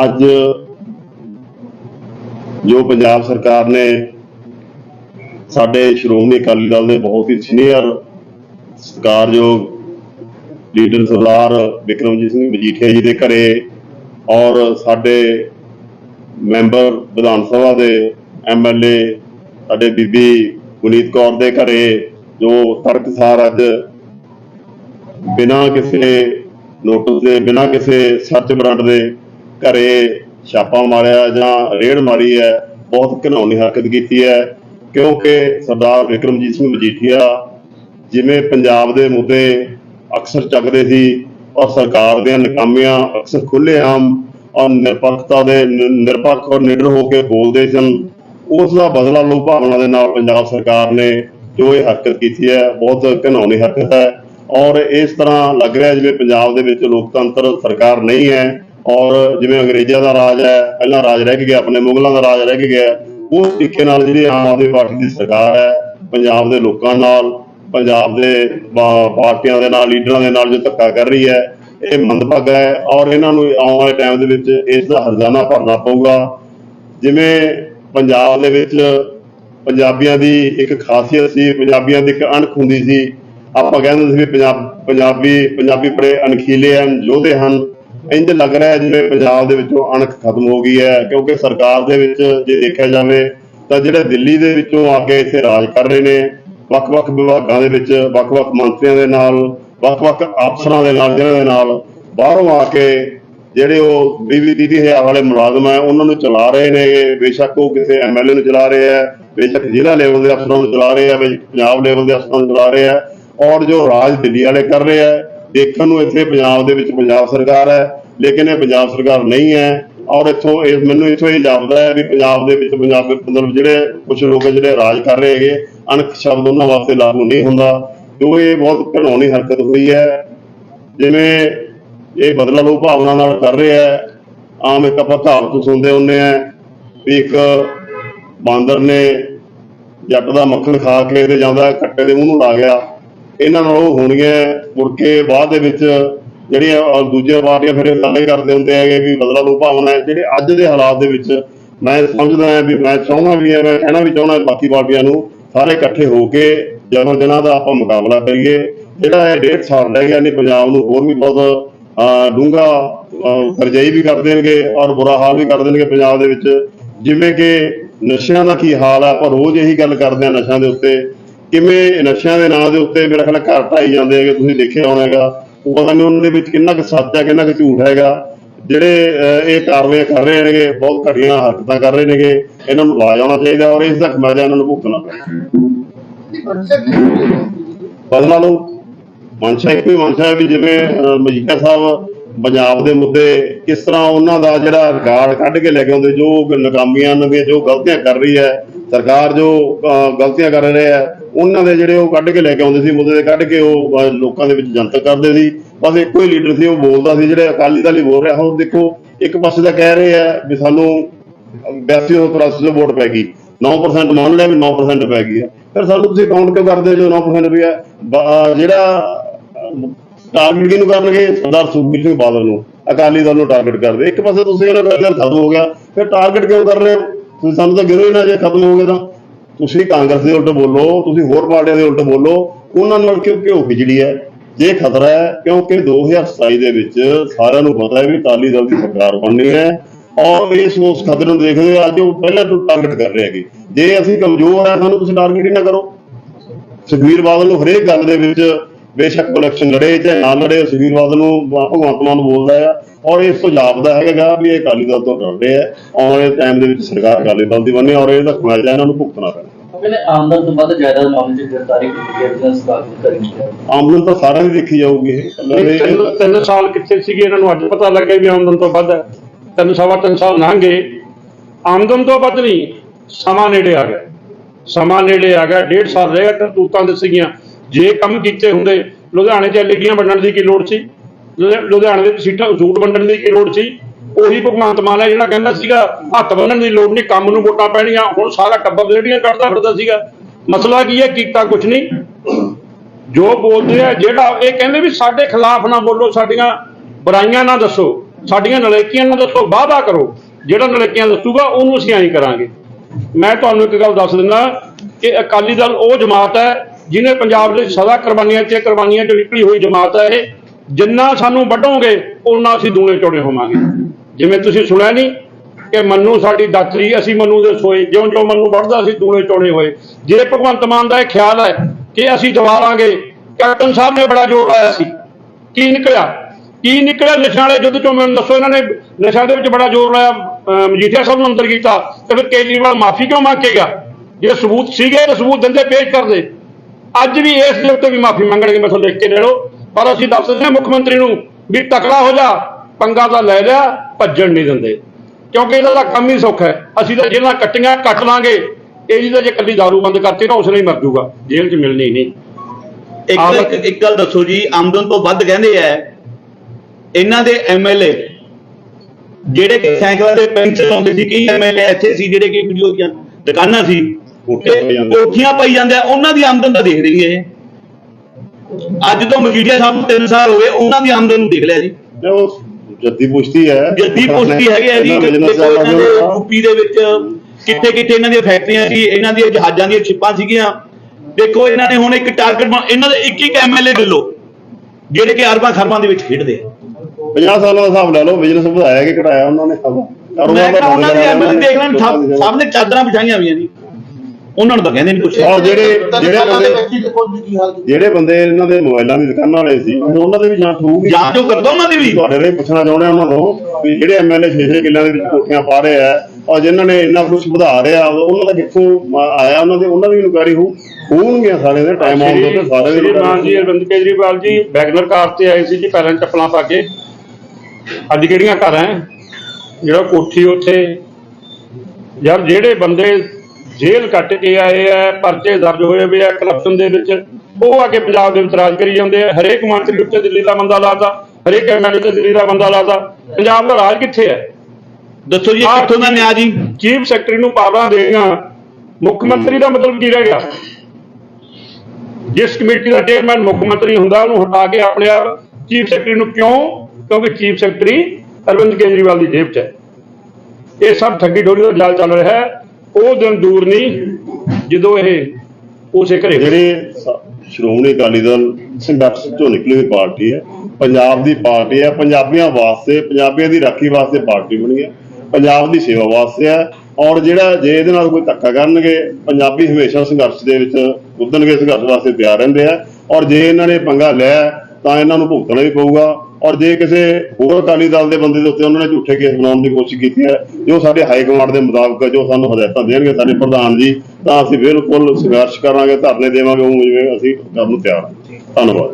ਅੱਜ ਜੋ ਪੰਜਾਬ ਸਰਕਾਰ ਨੇ ਸਾਡੇ ਸ਼੍ਰੋਮਣੀ ਅਕਾਲੀ ਦਲ ਦੇ ਬਹੁਤ ਹੀ ਸੀਨੀਅਰ ਸਤਿਕਾਰਯੋਗ ਲੀਡਰ ਸਰਦਾਰ ਵਿਕਰਮਜੀਤ ਸਿੰਘ ਮਜੀਠੀਆ ਜੀ ਦੇ ਘਰੇ ਔਰ ਸਾਡੇ ਮੈਂਬਰ ਵਿਧਾਨ ਸਭਾ ਦੇ ਐਮਐਲਏ ਸਾਡੇ ਬੀਬੀ ਗੁਨੀਤ ਕੌਰ ਦੇ ਘਰੇ ਜੋ ਤਰਕਸਾਰ ਅੱਜ ਬਿਨਾਂ ਕਿਸੇ ਨੋਟਿਸ ਦੇ, ਬਿਨਾਂ ਕਿਸੇ ਸਰਚ ਵਾਰੰਟ ਦੇ ਘਰੇ ਛਾਪਾ ਮਾਰਿਆ ਜਾਂ ਰੇਡ ਮਾਰੀ ਹੈ, ਬਹੁਤ ਘਿਨਾਉਣੀ ਹਰਕਤ ਕੀਤੀ ਹੈ, ਕਿਉਂਕਿ ਸਰਦਾਰ ਵਿਕਰਮਜੀਤ ਸਿੰਘ ਮਜੀਠੀਆ ਜਿਵੇਂ ਪੰਜਾਬ ਦੇ ਮੁੱਦੇ ਅਕਸਰ ਚੱਕਦੇ ਸੀ ਔਰ ਸਰਕਾਰ ਦੀਆਂ ਨਕਾਮੀਆਂ ਅਕਸਰ ਖੁੱਲ੍ਹੇਆਮ ਔਰ ਨਿਰਪੱਖਤਾ ਦੇ ਨਿਰਪੱਖ ਔਰ ਨਿਡਰ ਹੋ ਕੇ ਬੋਲਦੇ ਸਨ, ਉਸ ਦਾ ਬਦਲਾ ਲਓ ਭਾਵਨਾ ਦੇ ਨਾਲ ਪੰਜਾਬ ਸਰਕਾਰ ਨੇ ਜੋ ਇਹ ਹਰਕਤ ਕੀਤੀ ਹੈ, ਬਹੁਤ ਘਿਨਾਉਣੀ ਹਰਕਤ ਹੈ ਔਰ ਇਸ ਤਰ੍ਹਾਂ ਲੱਗ ਰਿਹਾ ਜਿਵੇਂ ਪੰਜਾਬ ਦੇ ਵਿੱਚ ਲੋਕਤੰਤਰ ਸਰਕਾਰ ਨਹੀਂ ਹੈ ਔਰ ਜਿਵੇਂ ਅੰਗਰੇਜ਼ਾਂ ਦਾ ਰਾਜ ਹੈ, ਪਹਿਲਾਂ ਰਾਜ ਰਹਿ ਕੇ ਗਿਆ, ਆਪਣੇ ਮੁਗਲਾਂ ਦਾ ਰਾਜ ਰਹਿ ਕੇ ਗਿਆ, ਉਹ ਤਰੀਕੇ ਨਾਲ ਜਿਹੜੀ ਆਮ ਆਦਮੀ ਪਾਰਟੀ ਦੀ ਸਰਕਾਰ ਹੈ, ਪੰਜਾਬ ਦੇ ਲੋਕਾਂ ਨਾਲ, ਪੰਜਾਬ ਦੇ ਪਾਰਟੀਆਂ ਦੇ ਨਾਲ, ਲੀਡਰਾਂ ਦੇ ਨਾਲ ਜੋ ਧੱਕਾ ਕਰ ਰਹੀ ਹੈ, ਇਹ ਮੰਦਭਾਗਾ ਹੈ ਔਰ ਇਹਨਾਂ ਨੂੰ ਆਉਣ ਵਾਲੇ ਟਾਈਮ ਦੇ ਵਿੱਚ ਇਸ ਦਾ ਹਰਜਾਨਾ ਭਰਨਾ ਪਊਗਾ। ਜਿਵੇਂ ਪੰਜਾਬ ਦੇ ਵਿੱਚ ਪੰਜਾਬੀਆਂ ਦੀ ਇੱਕ ਖਾਸੀਅਤ ਸੀ, ਪੰਜਾਬੀਆਂ ਦੀ ਇੱਕ ਅਣਖ ਹੁੰਦੀ ਸੀ, ਆਪਾਂ ਕਹਿੰਦੇ ਸੀ ਵੀ ਪੰਜਾਬ, ਪੰਜਾਬੀ ਪੰਜਾਬੀ ਬੜੇ ਅਣਖੀਲੇ ਹਨ, ਯੋਧੇ ਹਨ। ਇੰਜ ਲੱਗ ਰਿਹਾ ਜਿਵੇਂ ਪੰਜਾਬ ਦੇ ਵਿੱਚੋਂ ਅਣਖ ਖਤਮ ਹੋ ਗਈ ਹੈ, ਕਿਉਂਕਿ ਸਰਕਾਰ ਦੇ ਵਿੱਚ ਜੇ ਦੇਖਿਆ ਜਾਵੇ ਤਾਂ ਜਿਹੜੇ ਦਿੱਲੀ ਦੇ ਵਿੱਚੋਂ ਆ ਕੇ ਇੱਥੇ ਰਾਜ ਕਰ ਰਹੇ ਨੇ, ਵੱਖ-ਵੱਖ ਵਿਭਾਗਾਂ ਦੇ ਵਿੱਚ, ਵੱਖ-ਵੱਖ ਮੰਤਰੀਆਂ ਦੇ ਨਾਲ, ਵੱਖ-ਵੱਖ ਅਫਸਰਾਂ ਦੇ ਨਾਲ, ਜਿਹਨਾਂ ਦੇ ਨਾਲ ਬਾਹਰੋਂ ਆ ਕੇ ਜਿਹੜੇ ਉਹ 20 30 ਹਜ਼ਾਰ ਵਾਲੇ ਮੁਲਾਜ਼ਮ ਹੈ, ਉਹਨਾਂ ਨੂੰ ਚਲਾ ਰਹੇ ਨੇ, ਬੇਸ਼ੱਕ ਉਹ ਕਿਸੇ ਐਮਐਲਏ ਨੂੰ ਚਲਾ ਰਹੇ ਹੈ, ਬੇਸ਼ੱਕ ਜ਼ਿਲ੍ਹਾ ਲੈਵਲ ਦੇ ਅਫਸਰਾਂ ਨੂੰ ਚਲਾ ਰਹੇ ਹੈ, ਬੇਸ਼ੱਕ ਪੰਜਾਬ ਲੈਵਲ ਦੇ ਅਫਸਰਾਂ ਨੂੰ ਚਲਾ ਰਹੇ ਹੈ, ਔਰ ਜੋ ਰਾਜ ਦਿੱਲੀ ਵਾਲੇ ਕਰ ਰਹੇ ਹੈ ਦੇਖਣ ਨੂੰ ਇੱਥੇ ਪੰਜਾਬ ਦੇ ਵਿੱਚ ਪੰਜਾਬ ਸਰਕਾਰ ਹੈ, ਲੇਕਿਨ ਇਹ ਪੰਜਾਬ ਸਰਕਾਰ ਨਹੀਂ ਹੈ ਔਰ ਇੱਥੋਂ ਇਹ ਮੈਨੂੰ ਇੱਥੋਂ ਇਹ ਜਾਪਦਾ ਹੈ ਵੀ ਪੰਜਾਬ ਦੇ ਵਿੱਚ ਪੰਜਾਬ ਮਤਲਬ ਜਿਹੜੇ ਕੁਝ ਲੋਕ ਜਿਹੜੇ ਰਾਜ ਕਰ ਰਹੇ ਹੈਗੇ, ਅਣਖ ਸ਼ਬਦ ਉਹਨਾਂ ਵਾਸਤੇ ਲਾਗੂ ਨਹੀਂ ਹੁੰਦਾ ਜੋ ਇਹ ਬਹੁਤ ਘਿਨਾਉਣੀ ਹਰਕਤ ਹੋਈ ਹੈ। ਜਿਵੇਂ ਇਹ ਬਦਲਾ ਲਓ ਭਾਵਨਾ ਨਾਲ ਕਰ ਰਿਹਾ ਹੈ, ਆਮ ਇੱਕ ਆਪਾਂ ਕਹਾਵਤ ਸੁਣਦੇ ਹੁੰਦੇ ਆ ਵੀ ਇੱਕ ਬਾਂਦਰ ਨੇ ਜੱਟ ਦਾ ਮੱਖਣ ਖਾ ਕੇ ਤੇ ਜਾਂਦਾ ਕੱਟੇ ਦੇ ਮੂੰਹ ਨੂੰ ਲਾ ਗਿਆ। ਇਹਨਾਂ ਨਾਲ ਉਹ ਹੋਣੀਆਂ ਮੁੜ ਕੇ ਬਾਅਦ ਦੇ ਵਿੱਚ ਜਿਹੜੀਆਂ ਦੂਜੀਆਂ ਪਾਰਟੀਆਂ ਫਿਰ ਇਹ ਗੱਲਾਂ ਕਰਦੇ ਹੁੰਦੇ ਹੈਗੇ ਵੀ ਬਦਲਾ ਲਓ ਭਾਵਨਾ ਹੈ, ਜਿਹੜੇ ਅੱਜ ਦੇ ਹਾਲਾਤ ਦੇ ਵਿੱਚ ਮੈਂ ਸਮਝਦਾ ਹਾਂ ਵੀ, ਮੈਂ ਚਾਹੁੰਦਾ ਵੀ ਹੈ, ਮੈਂ ਕਹਿਣਾ ਵੀ ਚਾਹੁੰਦਾ ਬਾਕੀ ਪਾਰਟੀਆਂ ਨੂੰ ਸਾਰੇ ਇਕੱਠੇ ਹੋ ਕੇ ਜਦੋਂ ਦਿਨਾਂ ਦਾ ਆਪਾਂ ਮੁਕਾਬਲਾ ਕਰੀਏ। ਜਿਹੜਾ ਇਹ ਡੇਢ ਸਾਲ ਰਹਿ ਗਿਆ ਨਹੀਂ ਪੰਜਾਬ ਨੂੰ, ਹੋਰ ਵੀ ਬਹੁਤ ਡੂੰਗਾ ਕਰਜਾਈ ਵੀ ਕਰ ਦੇਣਗੇ ਔਰ ਬੁਰਾ ਹਾਲ ਵੀ ਕਰ ਦੇਣਗੇ ਪੰਜਾਬ ਦੇ ਵਿੱਚ। ਜਿਵੇਂ ਕਿ ਨਸ਼ਿਆਂ ਦਾ ਕੀ ਹਾਲ ਆ, ਆਪਾਂ ਰੋਜ਼ ਇਹੀ ਗੱਲ ਕਰਦੇ ਆ ਨਸ਼ਿਆਂ ਦੇ ਉੱਤੇ। ਕਿਵੇਂ ਨਸ਼ਿਆਂ ਦੇ ਨਾਂ ਦੇ ਉੱਤੇ ਮੇਰਾ ਖਿਆਲ ਘਰ ਢਾਈ ਜਾਂਦੇ ਹੈਗੇ, ਤੁਸੀਂ ਦੇਖਿਆ ਹੋਣਾ ਹੈਗਾ ਉਹ ਪਤਾ ਨਹੀਂ ਉਹਨਾਂ ਦੇ ਵਿੱਚ ਕਿੰਨਾ ਕੁ ਸੱਚ ਹੈ ਕਿੰਨਾ ਕੁ ਝੂਠ ਹੈਗਾ। ਜਿਹੜੇ ਇਹ ਕਾਰਵਾਈਆਂ ਕਰ ਰਹੇ ਨੇਗੇ, ਬਹੁਤ ਘਟੀਆਂ ਹਰਕਤਾਂ ਕਰ ਰਹੇ ਨੇਗੇ, ਇਹਨਾਂ ਨੂੰ ਲਾ ਜਾਣਾ ਚਾਹੀਦਾ ਔਰ ਇਸ ਦਾ ਖਮਿਆਜ਼ਾ ਇਹਨਾਂ ਨੂੰ ਭੁਗਤਣਾ ਪੈਣਾ। ਬਦਲਾ ਲਓ। ਮਨਸ਼ਾ ਇੱਕੋ ਹੀ ਮਨਸ਼ਾ ਹੈ ਵੀ ਜਿਵੇਂ ਮਜੀਠਾ ਸਾਹਿਬ ਪੰਜਾਬ ਦੇ ਮੁੱਦੇ ਕਿਸ ਤਰ੍ਹਾਂ ਉਹਨਾਂ ਦਾ ਜਿਹੜਾ ਰਿਕਾਰਡ ਕੱਢ ਕੇ ਲੈ ਕੇ ਆਉਂਦੇ, ਜੋ ਨਾਕਾਮੀਆਂ ਨੇ ਜੋ ਗਲਤੀਆਂ ਕਰ ਰਹੀ ਹੈ, ਸਰਕਾਰ ਜੋ ਗਲਤੀਆਂ ਕਰ ਰਹੀ ਹੈ ਉਹਨਾਂ ਦੇ ਜਿਹੜੇ ਉਹ ਕੱਢ ਕੇ ਲੈ ਕੇ ਆਉਂਦੇ ਸੀ ਮੁੱਦੇ ਦੇ ਕੱਢ ਕੇ ਉਹ ਅਹ, ਲੋਕਾਂ ਦੇ ਵਿੱਚ ਜਨਤਕ ਕਰਦੇ ਸੀ। ਬਸ ਇੱਕੋ ਹੀ ਲੀਡਰ ਸੀ ਉਹ ਬੋਲਦਾ ਸੀ ਜਿਹੜੇ ਅਕਾਲੀ ਦਲ ਹੀ ਬੋਲ ਰਿਹਾ। ਹੁਣ ਦੇਖੋ ਇੱਕ ਪਾਸੇ ਤਾਂ ਕਹਿ ਰਹੇ ਆ ਵੀ ਸਾਨੂੰ 82 ਪ੍ਰਸਤ ਵੋਟ ਪੈ ਗਈ। 9% ਮੰਨ ਲਿਆ ਵੀ 9% ਪੈ ਗਈ ਹੈ। ਫਿਰ ਸਾਨੂੰ ਤੁਸੀਂ ਕਾਊਂਟ ਕਿਉਂ ਕਰਦੇ ਜੋ 9% ਵੀ ਹੈ? ਜਿਹੜਾ ਟਾਰਗੇਟ ਕਿਹਨੂੰ ਕਰਨਗੇ? ਸਰਦਾਰ ਸੁਖਬੀਰ ਸਿੰਘ ਬਾਦਲ ਨੂੰ ਅਕਾਲੀ ਦਲ ਨੂੰ ਟਾਰਗੇਟ ਕਰਦੇ। ਇੱਕ ਪਾਸੇ ਤੁਸੀਂ ਇਹਨਾਂ ਦਾ ਖਤਮ ਹੋ ਗਿਆ। ਫਿਰ ਟਾਰਗੇਟ ਕਿਉਂ ਕਰ ਰਹੇ ਹੋ? ਤੁਸੀਂ ਸਾਨੂੰ ਤਾਂ ਗਿਰੋ ਹੀ ਨਾ ਜੇ ਖਤਮ ਹੋ ਗਏ ਤਾਂ। ਤੁਸੀਂ ਕਾਂਗਰਸ ਦੇ ਉਲਟ ਬੋਲੋ, ਤੁਸੀਂ ਹੋਰ ਪਾਰਟੀਆਂ ਦੇ ਉਲਟ ਬੋਲੋ, ਉਹਨਾਂ ਨਾਲ ਕਿਉਂ ਕਿਉਂ ਖਿਚੜੀ ਹੈ? ਇਹ ਖਤਰਾ ਹੈ, ਕਿਉਂਕਿ 2027 ਦੇ ਵਿੱਚ ਸਾਰਿਆਂ ਨੂੰ ਪਤਾ ਹੈ ਵੀ ਅਕਾਲੀ ਦਲ ਦੀ ਸਰਕਾਰ ਬਣਨੀ ਹੈ ਔਰ ਇਸ ਉਸ ਖਤਰੇ ਨੂੰ ਦੇਖਦੇ ਹੋਏ ਅੱਜ ਉਹ ਪਹਿਲਾਂ ਤੋਂ ਟਾਰਗੇਟ ਕਰ ਰਹੇ ਹੈਗੇ। ਜੇ ਅਸੀਂ ਕਮਜ਼ੋਰ ਆ ਸਾਨੂੰ ਤੁਸੀਂ ਟਾਰਗੇਟ ਹੀ ਨਾ ਕਰੋ। ਸੁਖਬੀਰ ਬਾਦਲ ਨੂੰ ਹਰੇਕ ਗੱਲ ਦੇ ਵਿੱਚ ਬੇਸ਼ੱਕ ਇਲੈਕਸ਼ਨ ਲੜੇ ਚਾਹੇ ਨਾ ਲੜੇ ਸੁਖਬੀਰ ਬਾਦਲ ਨੂੰ ਭਗਵੰਤ ਮਾਨ ਬੋਲਦਾ ਆ। ਔਰ ਇਸ ਤੋਂ ਜਾਪਦਾ ਹੈਗਾ ਵੀ ਇਹ ਅਕਾਲੀ ਦਲ ਤੋਂ ਡਰਦੇ ਆ। ਆਉਣ ਵਾਲੇ ਟਾਈਮ ਦੇ ਵਿੱਚ ਸਰਕਾਰ ਅਕਾਲੀ ਦਲ ਦੀ ਬਣੇ ਔਰ ਇਹਦਾ ਖਮਿਆਜ਼ਾ ਇਹਨਾਂ ਨੂੰ ਭੁਗਤਣਾ ਪੈਣਾ। ਕਹਿੰਦੇ ਆਮਦਨ ਤੋਂ ਵੱਧ ਜਾਇਦਾਦ ਮਾਮਲੇ 'ਚ ਗ੍ਰਿਫਤਾਰੀ ਕੀਤੀ ਗਈ ਹੈ ਕਰੀ ਹੈ ਆਮਦਨ ਤਾਂ ਸਾਰਿਆਂ ਦੀ ਦੇਖੀ ਜਾਊਗੀ ਇਹ। ਇਹ ਇਹ- ਤਿੰਨ ਤਿੰਨ ਸਾਲ ਕਿੱਥੇ ਸੀਗੇ ਇਹਨਾਂ ਨੂੰ ਅੱਜ ਪਤਾ ਲੱਗਿਆ ਵੀ ਆਮਦਨ ਤੋਂ ਵੱਧ ਹੈ। ਤਿੰਨ ਸਵਾ ਤਿੰਨ ਸਾਲ ਲੰਘ ਗਏ। ਆਮਦਨ ਤੋਂ ਵੱਧ ਨਹੀਂ ਸਮਾਂ ਨੇੜੇ ਆ ਗਿਆ। ਸਮਾਂ ਨੇੜੇ ਆ ਗਿਆ ਡੇਢ ਸਾਲ ਰਹਿ ਗਿਆ ਕਰਤੂਤਾਂ ਦੱਸੀਆਂ। ਜੇ ਕੰਮ ਕੀਤੇ ਹੁੰਦੇ, ਲੁਧਿਆਣੇ 'ਚ ਲਿਖੀਆਂ ਵੰਡਣ ਦੀ ਕੀ ਲੋੜ ਸੀ? ਲੁਧਿਆਣੇ ਦੇ ਸੀਟਾਂ, ਸੂਟ ਵੰਡਣ ਦੀ ਕੀ ਲੋੜ ਸੀ? ਉਹੀ ਭਗਵੰਤ ਮਾਨ ਹੈ ਜਿਹੜਾ ਕਹਿੰਦਾ ਸੀਗਾ, ਹੱਥ ਬੰਨਣ ਦੀ ਲੋੜ ਨਹੀਂ, ਕੰਮ ਨੂੰ ਵੋਟਾਂ ਪੈਣੀਆਂ, ਹੁਣ ਸਾਰਾ ਟੱਬਰ ਜਿਹੜੀਆਂ ਕੱਢਦਾ ਫਿਰਦਾ ਸੀਗਾ। ਮਸਲਾ ਕੀ ਹੈ? ਕੀਤਾ ਕੁਝ ਨਹੀਂ। ਜੋ ਬੋਲਦੇ ਆ, ਜਿਹੜਾ ਇਹ ਕਹਿੰਦੇ ਵੀ ਸਾਡੇ ਖਿਲਾਫ ਨਾ ਬੋਲੋ, ਸਾਡੀਆਂ ਬੁਰਾਈਆਂ ਨਾ ਦੱਸੋ, ਸਾਡੀਆਂ ਨਲੇਕੀਆਂ ਨਾ ਦੱਸੋ, ਵਾਅਦਾ ਕਰੋ। ਜਿਹੜਾ ਨਲੇਕੀਆਂ ਦੱਸੂਗਾ, ਉਹਨੂੰ ਅਸੀਂ ਐਂ ਕਰਾਂਗੇ। ਮੈਂ ਤੁਹਾਨੂੰ ਇੱਕ ਗੱਲ ਦੱਸ ਦਿੰਦਾ ਕਿ ਅਕਾਲੀ ਦਲ ਉਹ ਜਮਾਤ ਹੈ ਜਿਹਨੇ ਪੰਜਾਬ ਦੇ ਸਦਾ ਕੁਰਬਾਨੀਆਂ ਤੇ ਕੁਰਬਾਨੀਆਂ ਚ ਨਿਕਲੀ ਹੋਈ ਜਮਾਤ ਹੈ ਇਹ, ਜਿੰਨਾ ਸਾਨੂੰ ਵੱਢੋਗੇ ਉਨਾ ਅਸੀਂ ਦੂਣੇ ਚੋੜੇ ਹੋਵਾਂਗੇ। ਜਿਵੇਂ ਤੁਸੀਂ ਸੁਣਿਆ ਨਹੀਂ ਕਿ ਮੰਨੂ ਸਾਡੀ ਦਾਤਰੀ, ਅਸੀਂ ਮੰਨੂ ਦੇ ਸੋਏ ਜਿਉਂ ਜਿਉਂ ਮੰਨੂ ਵੱਢਦਾ ਅਸੀਂ ਦੂਣੇ ਚੋੜੇ ਹੋਏ। ਜੇ ਭਗਵੰਤ ਮਾਨ ਦਾ ਇਹ ਖਿਆਲ ਹੈ ਕਿ ਅਸੀਂ ਦਵਾਵਾਂਗੇ ਕੈਪਟਨ ਸਾਹਿਬ ਨੇ ਬੜਾ ਜ਼ੋਰ ਲਾਇਆ ਸੀ। ਕੀ ਨਿਕਲਿਆ? ਕੀ ਨਿਕਲਿਆ? ਨਸ਼ਿਆਂ ਵਾਲੇ ਯੁੱਧ ਚੋਂ ਮੈਨੂੰ ਦੱਸੋ, ਇਹਨਾਂ ਨੇ ਨਸ਼ਿਆਂ ਦੇ ਵਿੱਚ ਬੜਾ ਜ਼ੋਰ ਲਾਇਆ ਮਜੀਠੀਆ ਸਾਹਿਬ ਨੂੰ ਅੰਦਰ ਕੀਤਾ, ਤੇ ਫਿਰ ਕੇਜਰੀਵਾਲ ਮਾਫੀ ਕਿਉਂ ਮੰਗ ਕੇ ਗਿਆ? ਜੇ ਸਬੂਤ ਸੀਗੇ ਤਾਂ ਸਬੂਤ ਦਿੰਦੇ, ਪੇਸ਼ ਕਰਦੇ। ਅੱਜ ਵੀ ਇਸ ਦੇ ਉੱਤੇ ਵੀ ਮਾਫੀ ਮੰਗਣਗੇ ਮੈਥੋਂ ਲਿਖ ਕੇ ਲੈ ਲਓ ਪਰ ਅਸੀਂ ਦੱਸ ਦਿੰਦੇ ਹਾਂ ਮੁੱਖ ਮੰਤਰੀ ਨੂੰ ਵੀ ਤਕੜਾ ਹੋ ਜਾ ਪੰਗਾ ਤਾਂ ਲੈ ਲਿਆ ਭੱਜਣ ਨਹੀਂ ਦਿੰਦੇ। ਕਿਉਂਕਿ ਇਹਦਾ ਤਾਂ ਕੰਮ ਹੀ ਸੁੱਖ ਹੈ। ਅਸੀਂ ਤਾਂ ਜਿਹਨਾਂ ਕੱਟੀਆਂ ਕੱਟ ਲਾਂਗੇ। ਇਹ ਜੀ ਤਾਂ ਜੇ ਕੱਲੀ ਦਾਰੂ ਬੰਦ ਕਰਤੀ ਤਾਂ ਉਸ ਹੀ ਮਰ ਜਾਊਗਾ। ਜੇਲ੍ਹ 'ਚ ਮਿਲਣੀ ਨਹੀਂ। ਆਹ ਇੱਕ ਇੱਕ- ਗੱਲ ਦੱਸੋ ਜੀ ਆਮਦਨ ਤੋਂ ਵੱਧ ਕਹਿੰਦੇ ਆ। ਇਹਨਾਂ ਦੇ ਐਮਐਲਏ ਜਿਹੜੇ ਕਿ ਸਾਈਕਲਾਂ ਤੇ ਪੈਂਚਰ ਲਾਉਂਦੇ ਸੀ ਕਈ ਐਮਐਲਏ ਇੱਥੇ ਸੀ ਜਿਹੜੇ ਕਿ ਵੀਡੀਓ ਦੀਆਂ ਦੁਕਾਨਾਂ ਸੀ। ਕੋਠੀਆਂ ਪਾਈ ਜਾਂਦੇ। ਕੋਠੀਆਂ ਪਾਈ ਜਾਂਦੇ ਆ ਉਹਨਾਂ ਦੀ ਆਮਦਨ ਤਾਂ ਦੇਖ ਰਹੀ ਹੈ ਅੱਜ ਤੋਂ ਮਜੀਠੀਆ ਸਾਹਿਬ ਨੂੰ 3 ਸਾਲ ਹੋ ਗਏ ਉਹਨਾਂ ਦੀ ਆਮਦਨ ਨੂੰ ਦੇਖ ਲਿਆ ਜੀ। ਜੱਦੀ ਪੁਸ਼ਤੀ ਹੈ। ਜੱਦੀ ਪੁਸ਼ਤੀ ਹੈਗੇ ਆ ਜੀ। ਯੂਪੀ ਦੇ ਵਿੱਚ ਕਿੱਥੇ ਕਿੱਥੇ ਇਹਨਾਂ ਦੀਆਂ ਫੈਕਟਰੀਆਂ ਸੀ ਇਹਨਾਂ ਦੀਆਂ ਜਹਾਜ਼ਾਂ ਦੀਆਂ ਛਿੱਪਾਂ ਸੀਗੀਆਂ। ਦੇਖੋ ਇਹਨਾਂ ਨੇ ਹੁਣ ਇੱਕ ਟਾਰਗੇਟ ਇਹਨਾਂ ਦੇ ਇੱਕ ਇੱਕ ਐਮਐਲਏ ਦੇ ਲੋ ਜਿਹੜੇ ਕਿ ਅਰਬਾਂ ਖਰਬਾਂ ਦੇ ਵਿੱਚ ਖੇਡਦੇ ਆ। 50 ਸਾਲਾਂ ਦਾ ਹਿਸਾਬ ਲੈ ਲਓ ਬਿਜ਼ਨਸ ਵਧਾਇਆ ਕਿ ਘਟਾਇਆ ਉਹਨਾਂ ਨੇ ਦੇ। ਐਮਐਲਏ ਦੇਖ ਲੈਣ ਸਭ ਸਭ ਨੇ ਚਾਦਰਾਂ ਵਿਛਾਈਆਂ ਹੋਈਆਂ ਜੀ। ਉਹਨਾਂ ਨੂੰ ਤਾਂ ਕਹਿੰਦੇ ਨਹੀਂ ਕੁਛ। ਔਰ ਜਿਹੜੇ ਜਿਹੜੇ ਬੰਦੇ ਜਿਹੜੇ ਬੰਦੇ ਇਹਨਾਂ ਦੇ ਮੋਬਾਈਲਾਂ ਦੀ ਦੁਕਾਨਾਂ ਵਾਲੇ ਸੀ ਉਹਨਾਂ ਦੇ ਵੀ ਜਾਂਚ ਹੋਊਗੀ ਜਾਂਚ ਜੋ ਕਰਦਾ ਉਹਨਾਂ ਦੀ ਵੀ। ਤੁਹਾਡੇ ਲਈ ਪੁੱਛਣਾ ਚਾਹੁੰਦੇ ਉਹਨਾਂ ਨੂੰ ਵੀ ਜਿਹੜੇ ਐਮਐਲਏ 6-6 ਕਿੱਲਿਆਂ ਦੇ ਵਿੱਚ ਕੋਠੀਆਂ ਪਾ ਰਹੇ ਆ ਔਰ ਜਿਨ੍ਹਾਂ ਨੇ ਇੰਨਾ ਕੁਝ ਵਧਾ ਰਿਹਾ ਉਹਨਾਂ ਦਾ ਕਿੱਥੋਂ ਆਇਆ ਉਹਨਾਂ ਦੇ ਉਹਨਾਂ ਦੀ ਵੀ ਇਨਕੁਆਇਰੀ ਹੋ ਹੋਣਗੀਆਂ ਸਾਰੇ ਦੇ ਟਾਈਮ ਆਉਣ ਦੇ ਸਾਰੇ ਦੇ ਮਾਨ ਜੀ ਅਰਵਿੰਦ ਕੇਜਰੀਵਾਲ ਜੀ ਵੈਗਨਰ ਕਾਰ ਤੇ ਆਏ ਸੀ ਜੀ ਪੈਰਾਂ ਚੱਪਲਾਂ ਪਾ ਕੇ। ਅੱਜ ਕਿਹੜੀਆਂ ਘਰ ਹੈ ਜਿਹੜਾ ਕੋਠੀ ਉੱਥੇ। ਯਾਰ ਜਿਹੜੇ ਬੰਦੇ ਜੇਲ੍ਹ ਕੱਟ ਕੇ ਆਏ ਆ ਪਰਚੇ ਦਰਜ ਹੋਏ ਵੀ ਆ ਕਰਪਸ਼ਨ ਦੇ ਵਿੱਚ। ਉਹ ਆ ਕੇ ਪੰਜਾਬ ਦੇ ਵਿੱਚ ਰਾਜ ਕਰੀ ਜਾਂਦੇ ਆ। ਹਰੇਕ ਮੰਤਰੀ ਉੱਤੇ ਦਿੱਲੀ ਦਾ ਬੰਦਾ ਲਾਦਾ ਹਰੇਕ ਐਮਐਲਏ ਤੇ ਦਿੱਲੀ ਦਾ ਬੰਦਾ ਲਾਦਾ ਪੰਜਾਬ ਦਾ ਰਾਜ ਕਿੱਥੇ ਹੈ ਦੱਸੋ ਜੀ ਕਿੱਥੋਂ ਦਾ ਨਿਆਂ ਜੀ? ਚੀਫ ਸੈਕਟਰੀ ਨੂੰ ਪਾਵਰਾਂ ਦੇਣੀਆਂ ਮੁੱਖ ਮੰਤਰੀ ਦਾ ਮਤਲਬ ਕੀ ਰਹਿ ਗਿਆ? ਜਿਸ ਕਮੇਟੀ ਦਾ ਚੇਅਰਮੈਨ ਮੁੱਖ ਮੰਤਰੀ ਹੁੰਦਾ ਉਹਨੂੰ ਹਟਾ ਕੇ ਆਪਣੇ ਆਪ ਚੀਫ ਸੈਕਟਰੀ ਨੂੰ ਕਿਉਂ? ਕਿਉਂਕਿ ਚੀਫ ਸੈਕਟਰੀ ਅਰਵਿੰਦ ਕੇਜਰੀਵਾਲ ਦੀ ਜੇਬ 'ਚ ਹੈ। ਇਹ ਸਭ ਠੱਗੀ ਠੋਰੀ ਦਾ ਜਾਲ ਚੱਲ ਰਿਹਾ ਹੈ। ਉਹ ਦਿਨ ਦੂਰ ਨਹੀਂ, ਜਦੋਂ ਇਹ ਉਸੇ ਘਰੇ ਜਿਹੜੇ ਸ਼੍ਰੋਮਣੀ ਅਕਾਲੀ ਦਲ ਸੰਘਰਸ਼ ਚੋਂ ਨਿਕਲੀ ਹੋਈ ਪਾਰਟੀ ਹੈ, ਪੰਜਾਬ ਦੀ ਪਾਰਟੀ ਹੈ, ਪੰਜਾਬੀਆਂ ਵਾਸਤੇ, ਪੰਜਾਬੀਆਂ ਦੀ ਰਾਖੀ ਵਾਸਤੇ ਪਾਰਟੀ ਬਣੀ ਹੈ, ਪੰਜਾਬ ਦੀ ਸੇਵਾ ਵਾਸਤੇ ਹੈ, ਔਰ ਜਿਹੜਾ ਜੇ ਇਹਦੇ ਨਾਲ ਕੋਈ ਧੱਕਾ ਕਰਨਗੇ, ਪੰਜਾਬੀ ਹਮੇਸ਼ਾ ਸੰਘਰਸ਼ ਦੇ ਵਿੱਚ ਉੱਦਣਗੇ ਸੰਘਰਸ਼ ਵਾਸਤੇ ਤਿਆਰ ਰਹਿੰਦੇ ਆ, ਔਰ ਜੇ ਇਹਨਾਂ ਨੇ ਪੰਗਾ ਲਿਆ, ਤਾਂ ਇਹਨਾਂ ਨੂੰ ਭੁਗਤਣਾ ਵੀ ਪਊਗਾ। ਔਰ ਜੇ ਕਿਸੇ ਹੋਰ ਅਕਾਲੀ ਦਲ ਦੇ ਬੰਦੇ ਦੇ ਉੱਤੇ ਉਹਨਾਂ ਨੇ ਝੂਠੇ ਕੇਸ ਬਣਾਉਣ ਦੀ ਕੋਸ਼ਿਸ਼ ਕੀਤੀ ਹੈ, ਜੋ ਸਾਡੇ ਹਾਈ ਕਮਾਂਡ ਦੇ ਮੁਤਾਬਕ ਜੋ ਸਾਨੂੰ ਹਦਾਇਤਾਂ ਦੇਣਗੇ, ਸਾਡੇ ਪ੍ਰਧਾਨ ਜੀ, ਤਾਂ ਅਸੀਂ ਬਿਲਕੁਲ ਸੰਘਰਸ਼ ਕਰਾਂਗੇ, ਧਰਨੇ ਦੇਵਾਂਗੇ ਉਹ ਜਿਵੇਂ ਅਸੀਂ ਕਰਨ ਨੂੰ ਤਿਆਰ ਧੰਨਵਾਦ।